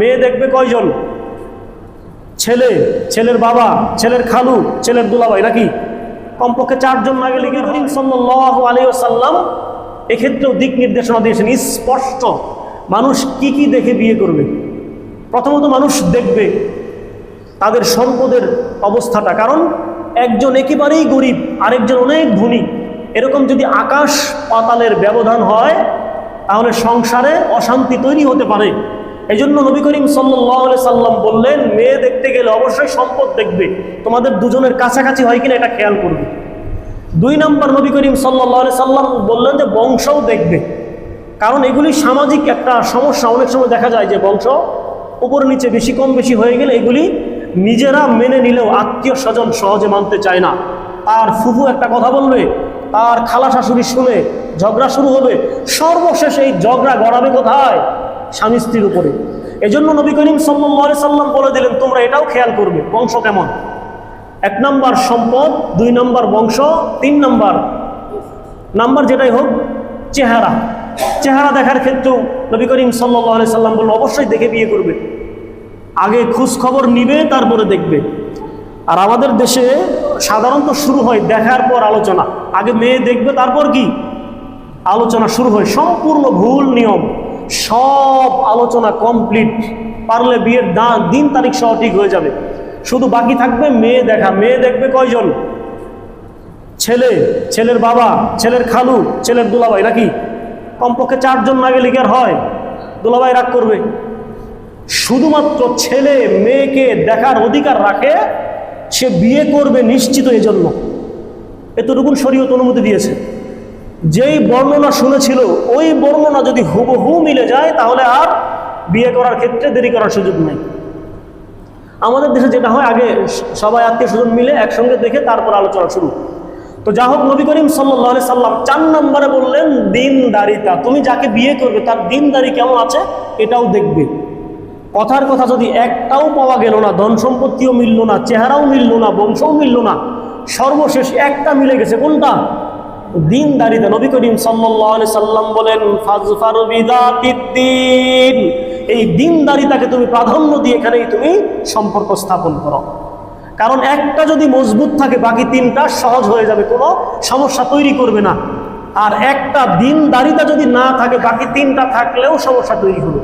মেয়ে দেখবে কয়জন? ছেলে, ছেলের বাবা, ছেলের খালু, ছেলের দুলাভাই নাকি? কমপক্ষে চারজন না গেলে করিম সাল্লাল্লাহু আলাইহি ওয়াসাল্লাম এক্ষেত্রেও দিক নির্দেশনা দিয়েছেন, স্পষ্ট। মানুষ কি কি দেখে বিয়ে করবে? প্রথমত মানুষ দেখবে তাদের সম্পদের অবস্থাটা, কারণ একজন একেবারেই গরিব, আরেকজন অনেক ধনী। এরকম যদি আকাশ পাতালের ব্যবধান হয়, তাহলে সংসারে অশান্তি তৈরি হতে পারে। এই জন্য নবী করিম সাল্লাহ সাল্লাম বললেন, মেয়ে দেখতে গেলে অবশ্যই সম্পদ দেখবে। তোমাদের দুজনের কাছাকাছি হয় কিনা এটা খেয়াল করবে। দুই নম্বর নবী করিম সাল্লাহ সাল্লাম বললেন যে, বংশও দেখবে। কারণ এগুলি সামাজিক একটা সমস্যা। অনেক সময় দেখা যায় যে, বংশ উপর নিচে বেশি, কম বেশি হয়ে গেলে এগুলি নিজেরা মেনে নিলেও আত্মীয় স্বজন সহজে মানতে চায় না। তার ফুফু একটা কথা বলবে, তার খালা শাশুড়ি শুনে ঝগড়া শুরু হবে। সর্বশেষ এই ঝগড়া গড়াবে কোথায়? স্বামী স্ত্রীর উপরে। এজন্য নবী করিম সাল্লাহ সাল্লাম বলে দিলেন, তোমরা এটাও খেয়াল করবে, বংশ কেমন? এক নম্বর সম্পদ, দুই নম্বর বংশ, তিন নম্বর নাম্বার যেটাই হোক, চেহারা। চেহারা দেখার ক্ষেত্রেও নবী করিম সাল্লাহ সাল্লাম বলল অবশ্যই দেখে বিয়ে করবে। আগে খোঁজ খবর নিবে, তারপরে দেখবে। আর আমাদের দেশে সাধারণত শুরু হয় দেখার পর আলোচনা। আগে মেয়ে দেখবে, তারপর কি? আলোচনা শুরু হয়। সম্পূর্ণ ভুল নিয়ম। সব আলোচনা কমপ্লিট পারলে বিয়ের দা- দিন তারিখ সহ ঠিক হয়ে যাবে। শুধু বাকি থাকবে মেয়ে দেখা। মেয়ে দেখবে কয়জন? ছেলে, ছেলের বাবা, ছেলের খালু, ছেলের দুলাভাই নাকি? কমপক্ষে চারজন না গেলে আর হয়? দুলাভাই রাগ করবে। শুধুমাত্র ছেলে, মেয়েকে দেখার অধিকার রাখে, সে বিয়ে করবে নিশ্চিত এই জন্য এতটুকুন শরীয়ত অনুমতি দিয়েছে। যেই বর্ণনা শুনেছিল, ওই বর্ণনা যদি হুবহু মিলে যায়, তাহলে আর বিয়ে করার ক্ষেত্রে দেরি করার সুযোগ নেই। আমাদের দেশে যেটা হয়, আগে সবাই আত্মীয় স্বজন মিলে একসঙ্গে দেখে তারপর আলোচনা শুরু। তো যা হোক, নবী করিম সাল্লাহ সাল্লাম চার নম্বরে বললেন, দিনদারিতা, তুমি যাকে বিয়ে করবে, তার দিনদারি কেমন আছে, এটাও দেখবে। কথার কথা যদি একটাও পাওয়া গেল না, ধন সম্পত্তিও মিলল না, চেহারাও মিলল না, বংশও মিলল না, সর্বশেষ একটা মিলে গেছে, কোনটা? দিনদারিতা নবী করিম সাল্লাহ সাল্লাম বলেন এই দিনদারিতাকে তুমি প্রাধান্য দিয়ে এখানেই তুমি সম্পর্ক স্থাপন করো। কারণ একটা যদি মজবুত থাকে, বাকি তিনটা সহজ হয়ে যাবে, কোনো সমস্যা তৈরি করবে না। আর একটা দিনদারিতা যদি না থাকে, বাকি তিনটা থাকলেও সমস্যা তৈরি হবে।